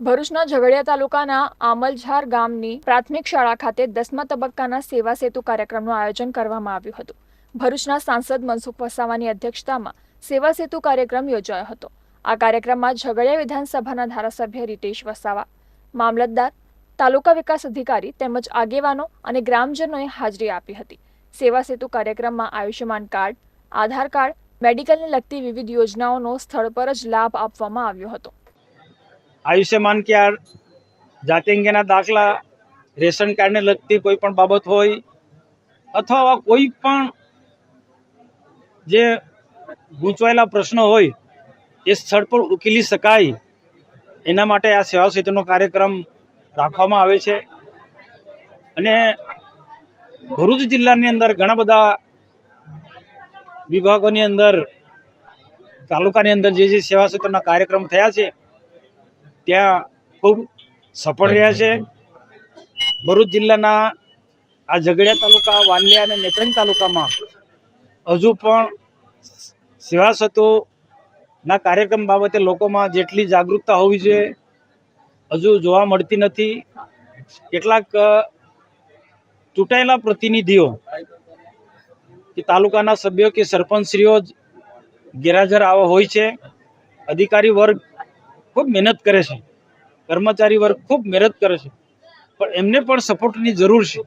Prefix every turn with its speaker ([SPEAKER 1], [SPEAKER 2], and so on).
[SPEAKER 1] ભરૂચના ઝઘડિયા તાલુકાના આમલઝાર ગામની પ્રાથમિક શાળા ખાતે દસમા તબક્કાના સેવા સેતુ કાર્યક્રમનું આયોજન કરવામાં આવ્યું હતું. ભરૂચના સાંસદ મનસુખ વસાવાની અધ્યક્ષતામાં સેવા સેતુ કાર્યક્રમ યોજાયો હતો. આ કાર્યક્રમમાં ઝઘડિયા વિધાનસભાના ધારાસભ્ય રીતેશ વસાવા, મામલતદાર, તાલુકા વિકાસ અધિકારી તેમજ આગેવાનો અને ગ્રામજનોએ હાજરી આપી હતી. સેવા સેતુ કાર્યક્રમમાં આયુષ્યમાન કાર્ડ આધાર કાર્ડ, મેડિકલને લગતી વિવિધ યોજનાઓનો સ્થળ પર જ લાભ આપવામાં આવ્યો હતો.
[SPEAKER 2] આયુષ્યમાન કાર્ડ જાતિ અંગેના દાખલા, રેશન કાર્ડને લગતી કોઈ પણ બાબત હોય અથવા કોઈ પણ જે ગૂંચવાયેલા પ્રશ્નો હોય, એ સ્થળ પર ઉકેલી શકાય. એના માટે આ સેવા સેતુનો કાર્યક્રમ રાખવામાં આવે છે. અને ભરૂચ જિલ્લાની અંદર ઘણા બધા વિભાગોની અંદર, તાલુકાની અંદર જે જે સેવા સેતુના કાર્યક્રમ થયા છે, ત્યાં ખૂબ સફળ રહ્યા છે. ભરૂચ જિલ્લાના આ ઝઘડિયા તાલુકા વાલિયા અને નેત્રંગ તાલુકામાં હજુ પણ સેવા સત્વના કાર્યક્રમ બાબતે લોકોમાં જેટલી જાગૃતતા હોવી જોઈએ, હજુ જોવા મળતી નથી. કેટલાક ચૂંટાયેલા પ્રતિનિધિઓ કે તાલુકાના સભ્યો કે સરપંચશ્રીઓ જ ગેરહાજર આવા હોય છે. અધિકારી વર્ગ ખૂબ મહેનત કરે છે. કર્મચારી વર્ગ ખૂબ મહેનત કરે છે. પણ એમને પણ સપોર્ટની જરૂર છે.